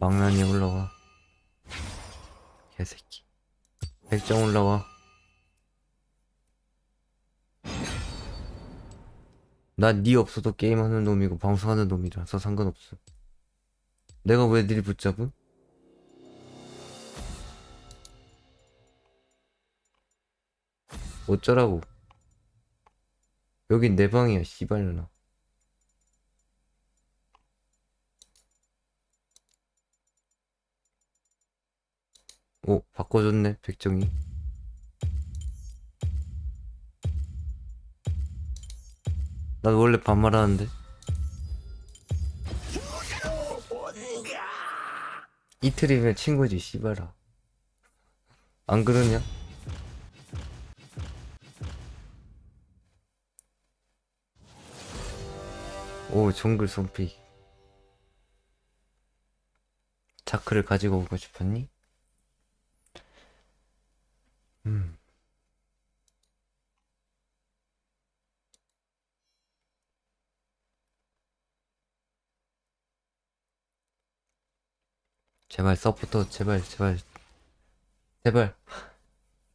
망나니 올라와. 개새끼. 백정 올라와. 난니 없어도 게임하는 놈이고 방송하는 놈이라서 상관없어. 내가 왜 니를 붙잡음? 어쩌라고. 여긴 내 방이야 씨발년아 오 바꿔줬네 백정이 난 원래 반말하는데 이틀이면 친구지 씨발아 안 그러냐? 오 정글 손피 자크를 가지고 오고 싶었니? 제발 서포터 제발 제발. 제발.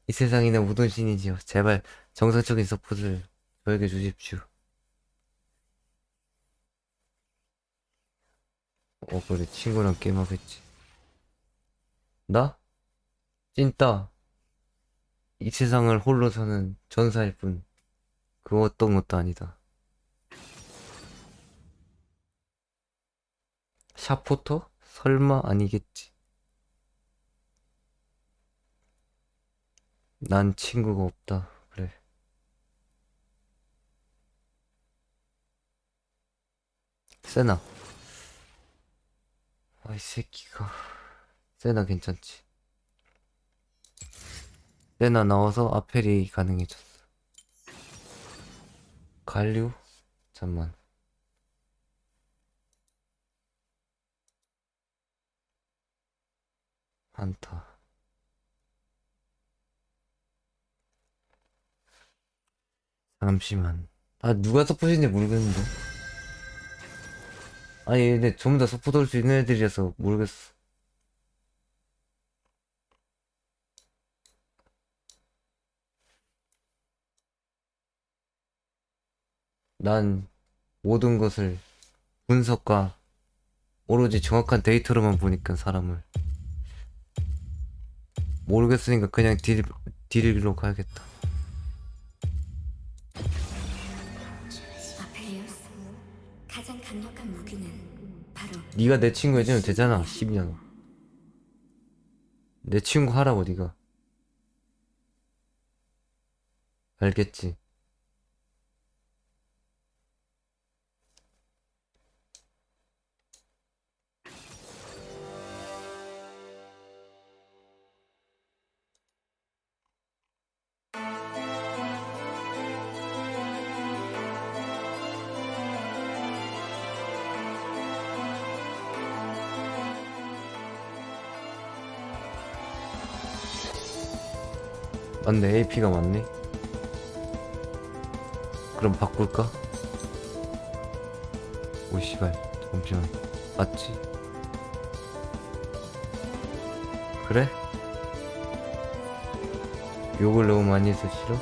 이 세상에는 모든 신이지요. 제발 정상적인 서포트를 저에게 주십시오. 어 그래. 친구랑 게임하겠지. 나? 찐따. 이 세상을 홀로 사는 전사일 뿐 그 어떤 것도 아니다. 샤포터? 설마 아니겠지? 난 친구가 없다. 그래. 세나. 아 이 새끼가. 세나 괜찮지? 세나 나와서 아펠이 가능해졌어. 갈류? 잠만 한타. 잠시만. 아 누가 서포트인지 모르겠는데. 아니 얘네 전부 다 서포트 할 수 있는 애들이라서 모르겠어. 난 모든 것을 분석과 오로지 정확한 데이터로만 보니까 사람을 모르겠으니까 그냥 딜, 딜로 가야겠다. 네가 내 친구 해주면 되잖아 12년. 내 친구 하라고 네가. 알겠지 맞네 AP가 맞네 그럼 바꿀까? 오 씨발 잠시만 맞지? 그래? 욕을 너무 많이 해서 싫어?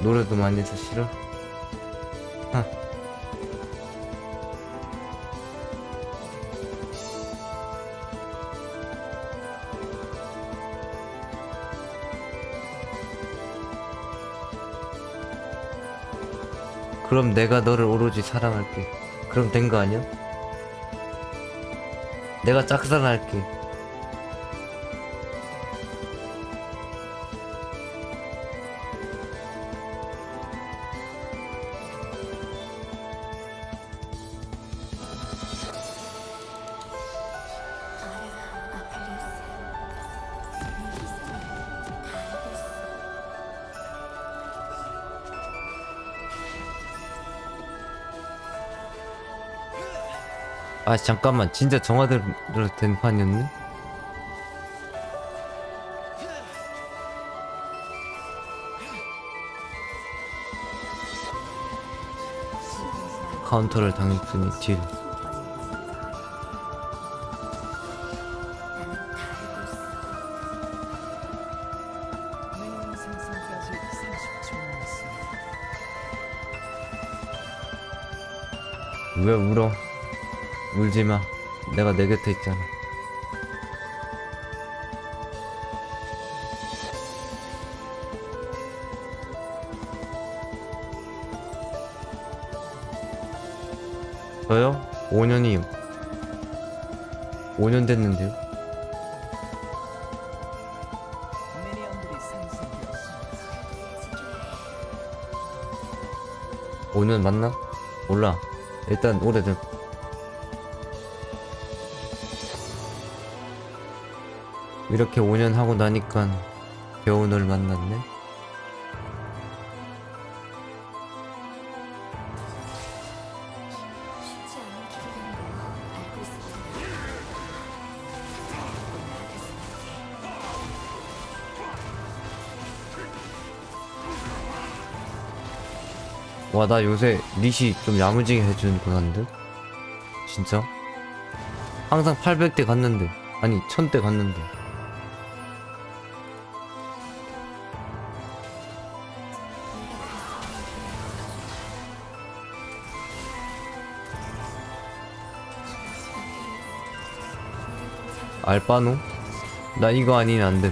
노래도 많이 해서 싫어? 그럼 내가 너를 오로지 사랑할게. 그럼 된 거 아니야? 내가 짝사랑할게. 아 잠깐만 진짜 정화대로 된 판이었네? 카운터를 당했으니 딜 왜 울어? 울지 마. 내가 내 곁에 있잖아. 저요? 5년이요. 5년 됐는데요. 미니언들이 생성되었습니다. 5년 맞나? 몰라. 일단 오래된. 이렇게 5년 하고 나니까 겨우 널 만났네. 와, 나 요새 리시 좀 야무지게 해주는 거같는데 진짜? 항상 800대 갔는데. 아니, 1000대 갔는데. 알바노? 나 이거 아니면 안 돼.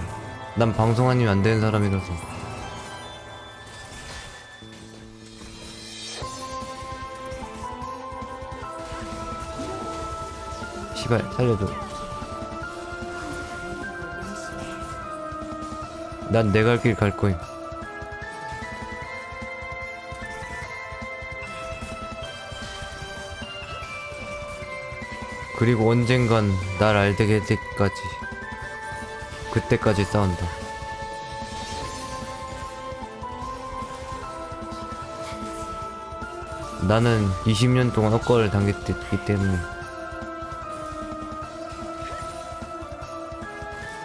난 방송 아니면 안 되는 사람이라서. 시발, 살려줘. 난 내 갈 길 갈 거임. 그리고 언젠간 날 알게 될 때까지 그때까지 싸운다. 나는 20년 동안 헛걸을 당했기 때문에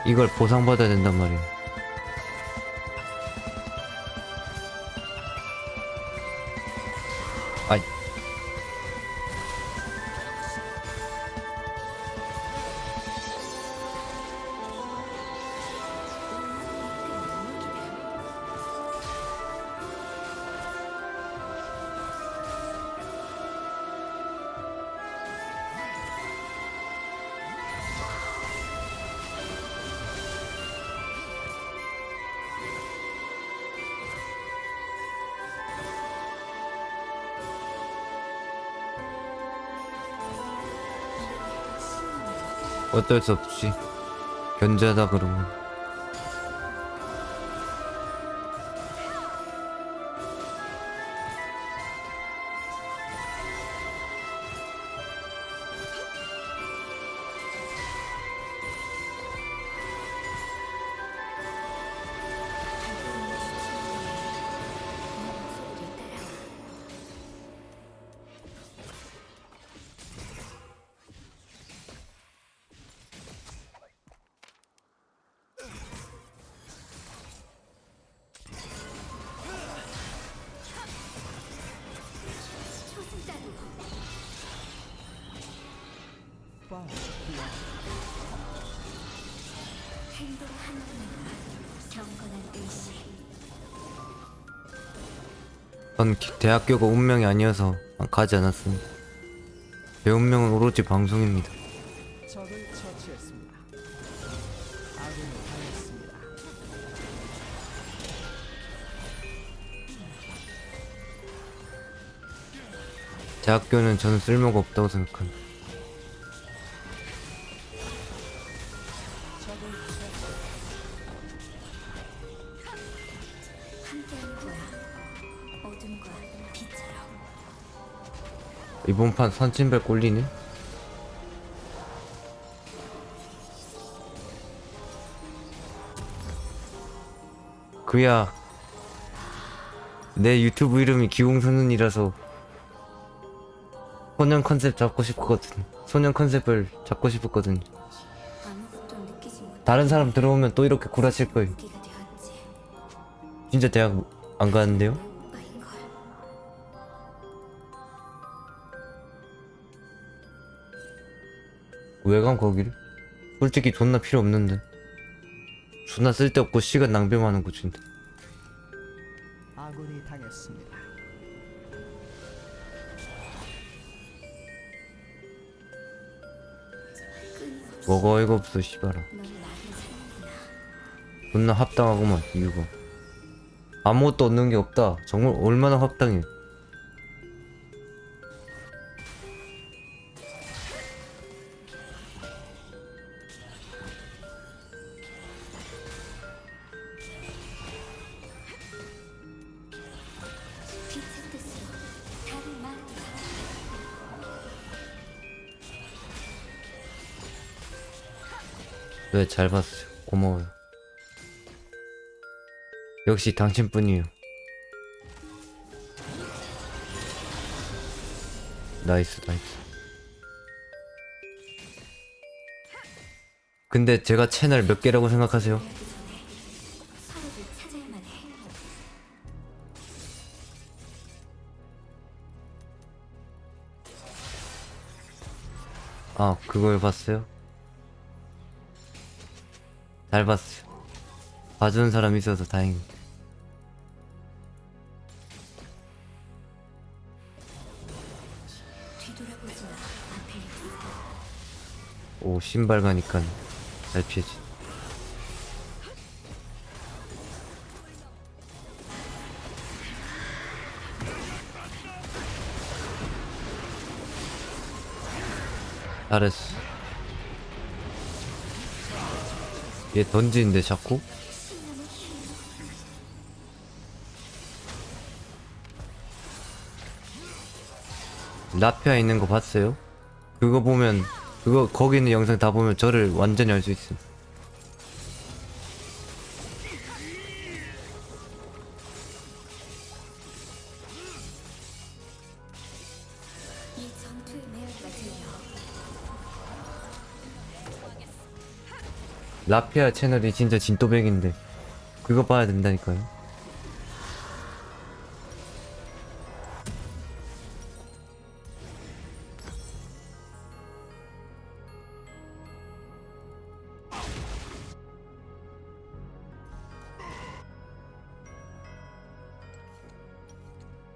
이걸 보상받아야 된단 말이야. 어쩔 수 없지. 견제하다 그러면. 행동 하나하나가 경건한 의식. 전 기- 대학교가 운명이 아니어서 가지 않았습니다. 제 운명은 오로지 방송입니다. 적을 처치했습니다. 아군이 당했습니다. 대학교는 저는 쓸모가 없다고 생각합니다. 이번 판 선진별 꼴리네? 그야 내 유튜브 이름이 기공소년이라서 소년 컨셉 잡고 싶거든 소년 컨셉을 잡고 싶었거든 다른 사람 들어오면 또 이렇게 구라칠 거예요. 진짜 대학 안 가는데요? 왜 간 거기를? 솔직히 존나 필요 없는데. 존나 쓸데없고 시간 낭비만 하는 곳인데. 아군이 당했습니다. 뭐가 어이가 없어 씨발아. 존나 합당하고만 이유가 아무것도 얻는 게 없다. 정말 얼마나 합당해. 네, 잘 봤어요. 고마워요. 역시 당신뿐이에요. 나이스, 나이스. 근데 제가 채널 몇 개라고 생각하세요? 아, 그걸 봤어요? 잘 봤어요. 봐주는 사람 있어서 있어. 오, 신발 가니까 잘 피해지. 잘했어. 얘 던지는데 자꾸? 라피아 있는 거 봤어요? 그거 보면 그거 거기 있는 영상 다 보면 저를 완전히 알 수 있음. 라피아 채널이 진짜 진또백인데 그거 봐야 된다니까요.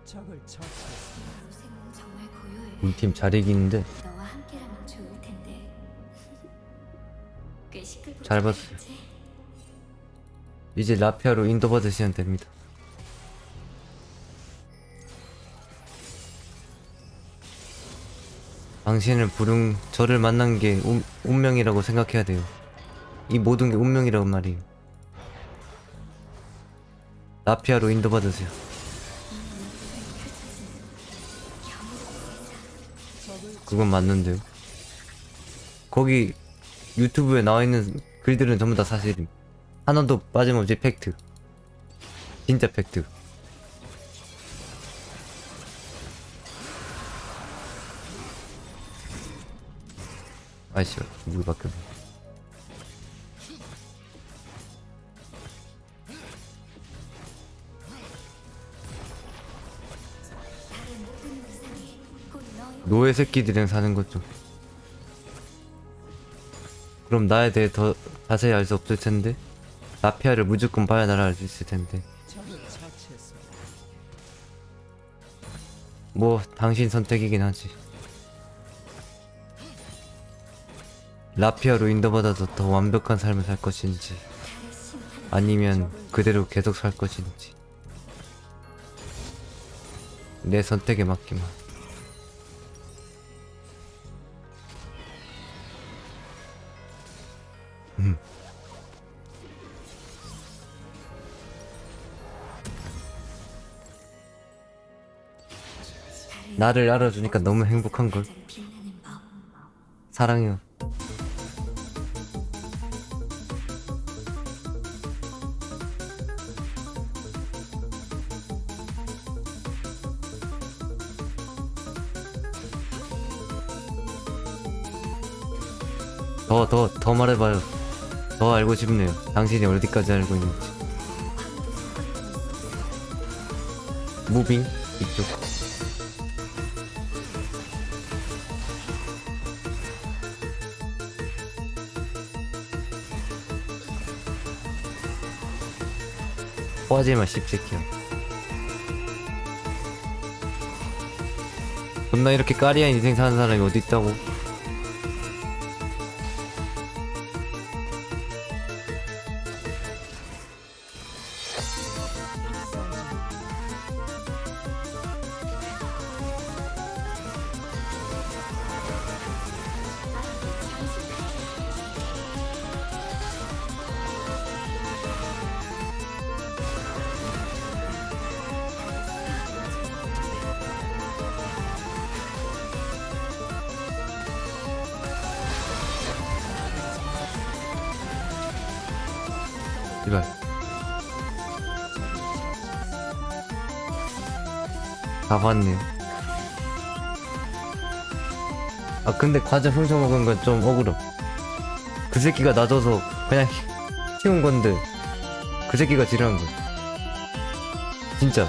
적을 처치했습니다. 고생은 정말 고요해. 우리 팀잘 이기는데 잘 봤어요. 이제 라피아로 인도 받으시면 됩니다. 당신을 부른 저를 만난 게 운, 운명이라고 생각해야 돼요. 이 모든 게 운명이라고 말이에요. 라피아로 인도받으세요. 그건 맞는데요. 거기 유튜브에 나와 있는 글들은 전부 다 사실임. 하나도 빠짐없이 팩트. 진짜 팩트. 아이씨, 위상이 곧 너희 노예 새끼들이랑 사는 것 좀. 그럼 나에 대해 더 자세히 알 수 없을 텐데. 라피아를 무조건 봐야 나를 알 수 있을 텐데. 뭐 당신 선택이긴 하지. 라피아로 인도받아도 더 완벽한 삶을 살 것인지 아니면 그대로 계속 살 것인지 내 선택에 맡기마. 나를 알아주니까 너무 행복한 걸. 사랑해요. 더, 더, 더 말해봐요. 더 알고 싶네요. 당신이 어디까지 알고 있는지. 무빙? 이쪽. 꼬아지마 씹새끼야 존나 이렇게 까리한 인생 사는 사람이 어디 있다고 이발. 다 봤네. 아 근데 과자 훔쳐 먹은 건 좀 억울해. 그 새끼가 놔줘서 그냥 키운 건데 그 새끼가 지랄한 거. 진짜.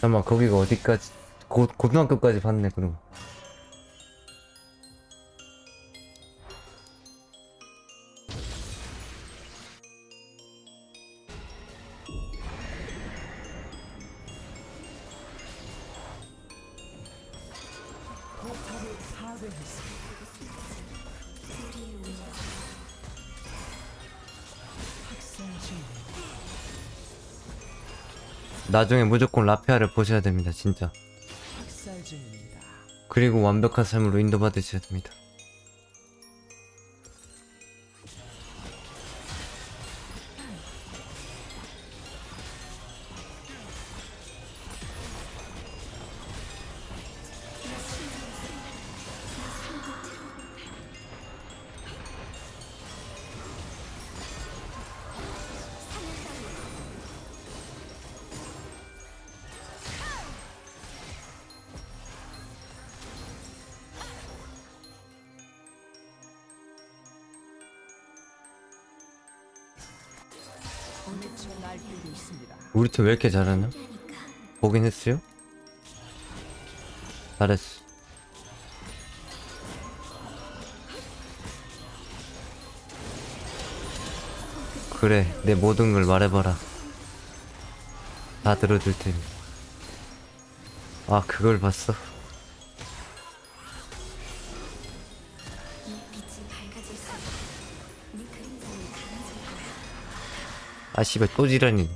잠깐만 거기가 어디까지 고, 고등학교까지 봤네 그럼. 나중에 무조건 라페아를 보셔야 됩니다 진짜. 그리고 완벽한 삶으로 인도받으셔야 됩니다. 팀왜 이렇게 잘하냐? 보긴 했어요? 잘했어. 그래, 내 모든 걸 말해봐라. 다 들어줄 테니. 아, 그걸 봤어? 아, 씨발, 또 지라니.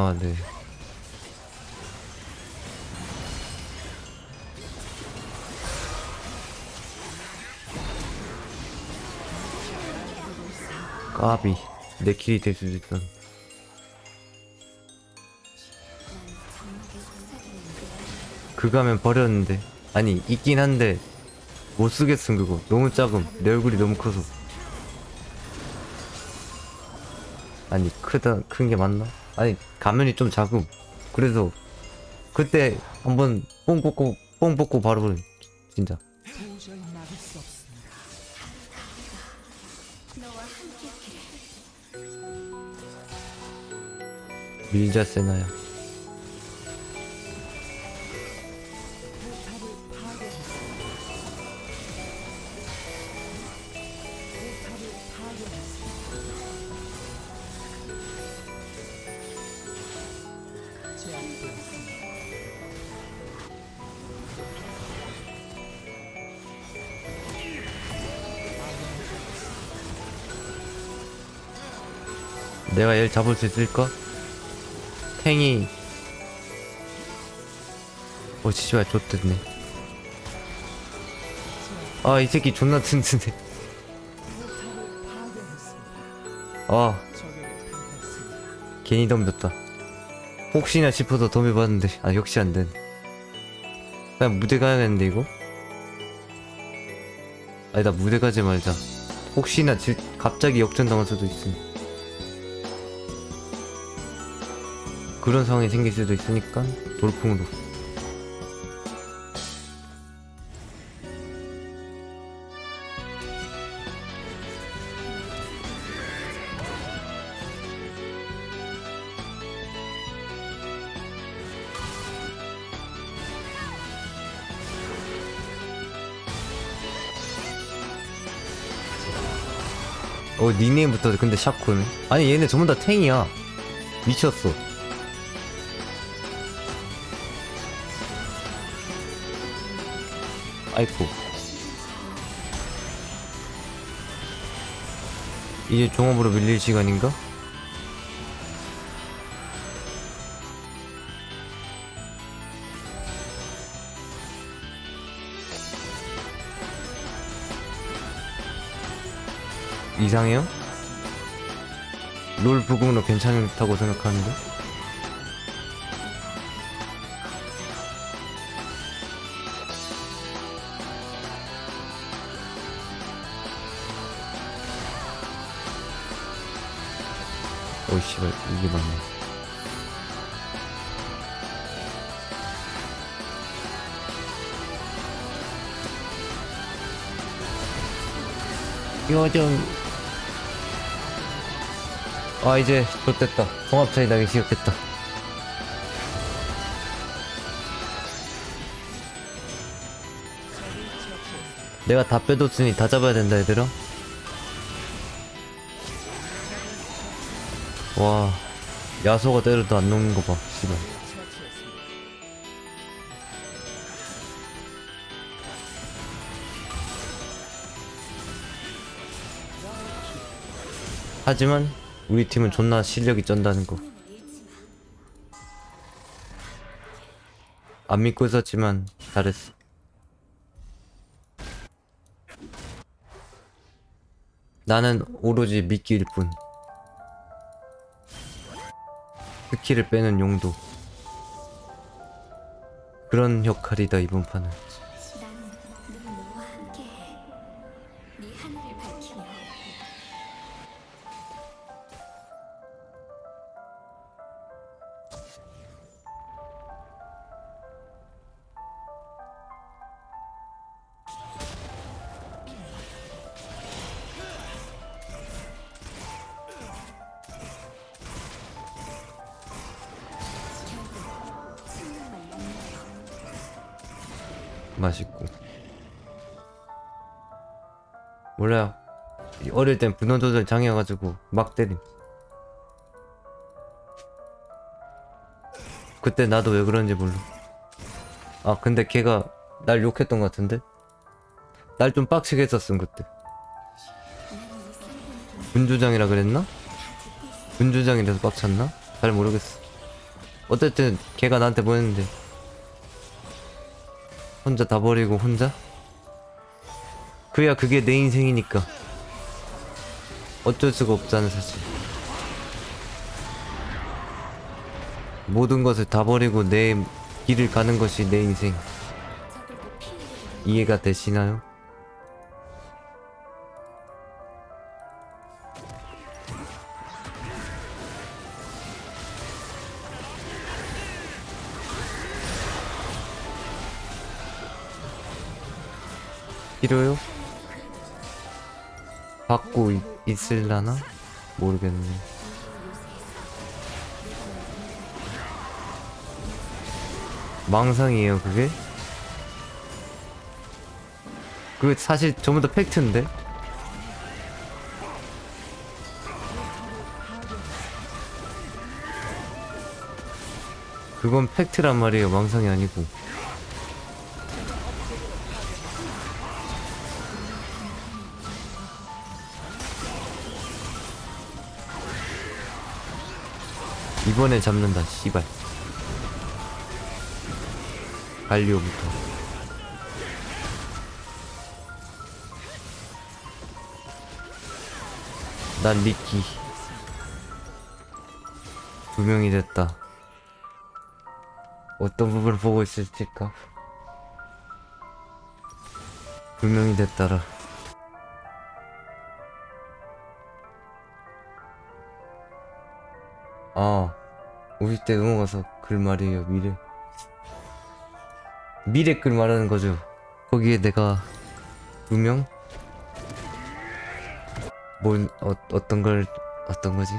아, 네. 까비. 내 길이 될 수도 그그 가면 버렸는데. 아니, 있긴 한데, 못 쓰겠음, 그거. 너무 작음. 내 얼굴이 너무 커서. 아니, 크다, 큰 게 맞나? 아니, 가면이 좀 작음. 그래서, 그때 한번 뽕 뽑고, 뽕 뽑고 바로. 진짜. 밀자 세나야. 내가 얘를 잡을 수 있을까? 탱이 어 씨발 좆됐네 아이 새끼 존나 튼튼해. 아. 괜히 덤볐다 혹시나 싶어서 덤벼봤는데 아 역시 안된 그냥 무대 가야겠는데 이거? 아니 나 무대 가지 말자 혹시나 질, 갑자기 역전당할 수도 있으니 그런 상황이 생길 수도 있으니까 돌풍으로 어 닉네임부터 근데 샤코네 아니 얘네 전부 다 탱이야. 미쳤어 아이고 이제 종합으로 밀릴 시간인가? 이상해요? 롤 부금으로 괜찮다고 생각하는데? 이게 맞네. 이거 좀... 아 이제 좋됐다. 종합 차이 나기 시작했다. 내가 다 빼뒀으니 다 잡아야 된다 얘들아 와 야소가 때려도 안 녹는 거봐 씨발. 하지만 우리 팀은 존나 실력이 쩐다는 거. 안 믿고 있었지만 잘했어. 나는 오로지 미끼일 뿐. 스킬을 빼는 용도. 그런 역할이다 이번 판은. 어릴 땐 분노 조절 장애여가지고 막 때림. 그때 나도 왜 그런지 몰라. 아 근데 걔가 날 욕했던 것 같은데? 날 좀 빡치게 했었음 그때. 분주장이라 그랬나? 분주장이라서 빡쳤나? 잘 모르겠어. 어쨌든 걔가 나한테 보냈는데 혼자 다 버리고 혼자? 그야 그게 내 인생이니까 어쩔 수가 없잖아 사실 모든 것을 다 버리고 내 길을 가는 것이 내 인생 이해가 되시나요? 필요요? 받고 있, 있을라나? 모르겠네 망상이에요 그게? 그 사실 전부 다 팩트인데? 그건 팩트란 말이에요 망상이 아니고 이번에 잡는다 씨발. 갈리오부터. 난 리키. 두 명이 됐다. 어떤 부분을 보고 있을까? 두 명이 됐다라. 아 50대 넘어가서 글 말이에요 미래 미래 글 말하는 거죠 거기에 내가 두 명? 뭔 어, 어떤 걸 어떤 거지?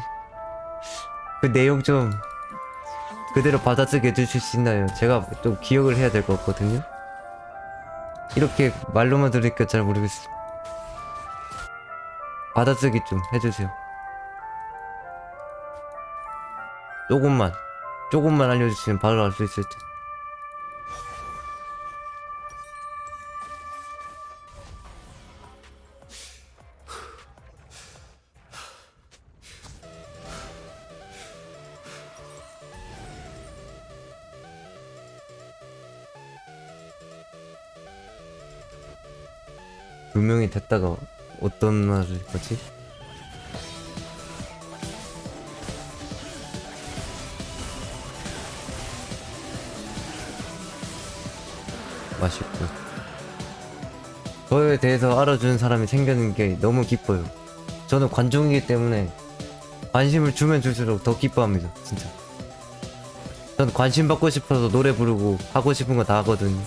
그 내용 좀 그대로 받아쓰게 해주실 수 있나요? 제가 좀 기억을 해야 될 것 같거든요. 이렇게 말로만 들으니까 잘 모르겠어. 받아쓰기 좀 해주세요. 조금만, 조금만 알려주시면 바로 알 수 있을 듯. 두 명이 됐다가 어떤 말을 거지? 맛있고. 저에 대해서 알아주는 사람이 생기는 게 너무 기뻐요. 저는 관중이기 때문에 관심을 주면 줄수록 더 기뻐합니다 진짜. 전 관심 받고 싶어서 노래 부르고 하고 싶은 거 다 하거든.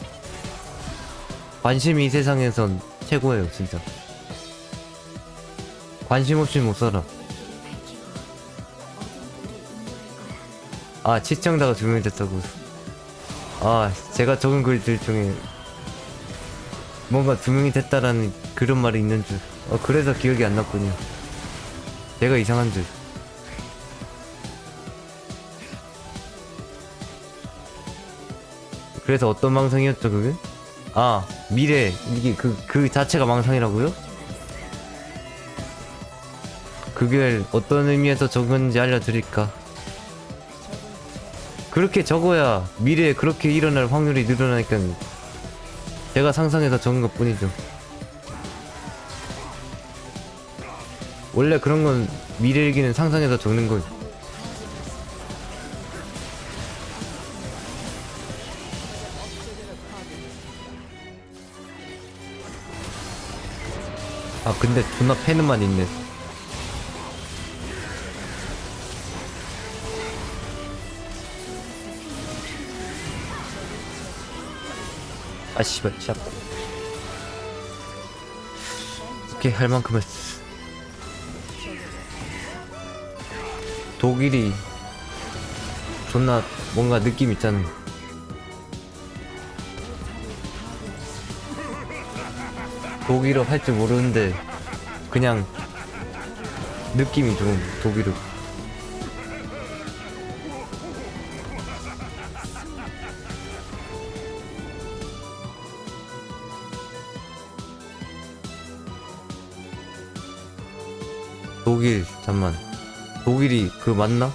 관심이 이 세상에선 최고예요 진짜. 관심 없이 못 살아. 아 시청자가 두 명이 됐다고 아 제가 적은 글들 중에 뭔가 두 명이 됐다라는 그런 말이 있는 줄 어, 그래서 기억이 안 났군요 제가 이상한 줄 그래서 어떤 망상이었죠 그게? 아 미래 이게 그, 그 자체가 망상이라고요? 그게 어떤 의미에서 적은지 알려드릴까? 그렇게 적어야 미래에 그렇게 일어날 확률이 늘어나니까 제가 상상해서 적은 것 뿐이죠. 원래 그런 건 미래 일기는 상상해서 적는 거예요. 아 근데 존나 패는만 있네. 아 씨발 샵. 오케이 할 만큼 했어 독일이 존나 뭔가 느낌 있잖아 독일어 할 줄 모르는데 그냥 느낌이 좀 독일어 독일이 그 맞나?